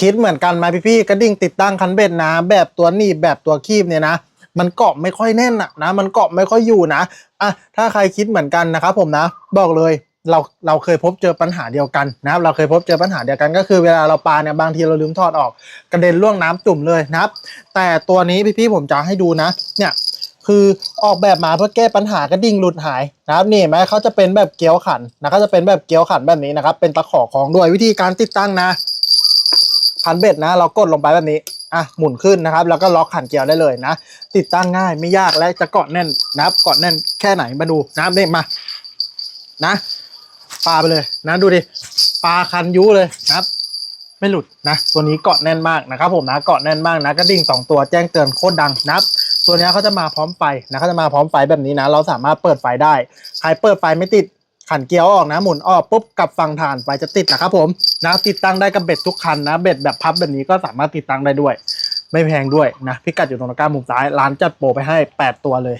คิดเหมือนกันไหมพี่ๆกระดิ่งติดตั้งคันเบ็ดนะ แบบตัวหนีบแบบตัวคีบเนี่ยนะ มันเกาะไม่ค่อยแน่นอะนะ มันเกาะไม่ค่อยอยู่นะอะถ้าใครคิดเหมือนกันนะครับผมนะ บอกเลยเราเราเคยพบเจอปัญหาเดียวกันนะครับเราเคยพบเจอปัญหาเดียวกันก็คือเวลาเราปาเนี่ยบางทีเราลืมถอดออกกระเด็นล่วงน้ำจุ่มเลยนะครับ แต่ตัวนี้พี่ๆผมจะให้ดูนะ เนี่ยคือออกแบบมาเพื่อแก้ปัญหากระดิ่งหลุดหายนะครับนี่ไหมเขาจะเป็นแบบเกลียวขันนะเขาจะเป็นแบบเกลียวขันแบบนี้นะครับเป็นตะขอของด้วยวิธีการติดตั้งนะ ขันเบ็ดนะ เรากดลงไปแบบนี้อะหมุนขึ้นนะครับ แล้วก็ล็อกขันเกลียวได้เลยนะ ติดตั้งง่ายไม่ยากและจะเกาะแน่นนะครับเกาะแน่นแค่ไหนมาดูนะครับนี่มานะปาไปเลยนะดูดิปลาคันยุเลยนะครับ ไม่หลุดนะ ตัวนี้เกาะแน่นมากนะครับผมนะเกาะแน่นมากนะกระดิ่งสองตัวแจ้งเตือนโคตรดังนะครับตัวนี้เขาจะมาพร้อมไฟนะเขาจะมาพร้อมไฟแบบนี้นะ เราสามารถเปิดไฟได้ใครเปิดไฟไม่ติด ขันเกียวออกนะหมุนออกปุ๊บกลับฟังฐานไฟจะติดนะครับผมนะติดตั้งได้กับเบ็ดทุกคันนะเบ็ดแบบพับแบบนี้ก็สามารถติดตั้งได้ด้วย ไม่แพงด้วยนะพิกัดอยู่ตรงตะกร้ามุมซ้ายร้านจัดโปรไปให้ 8 ตัวเลย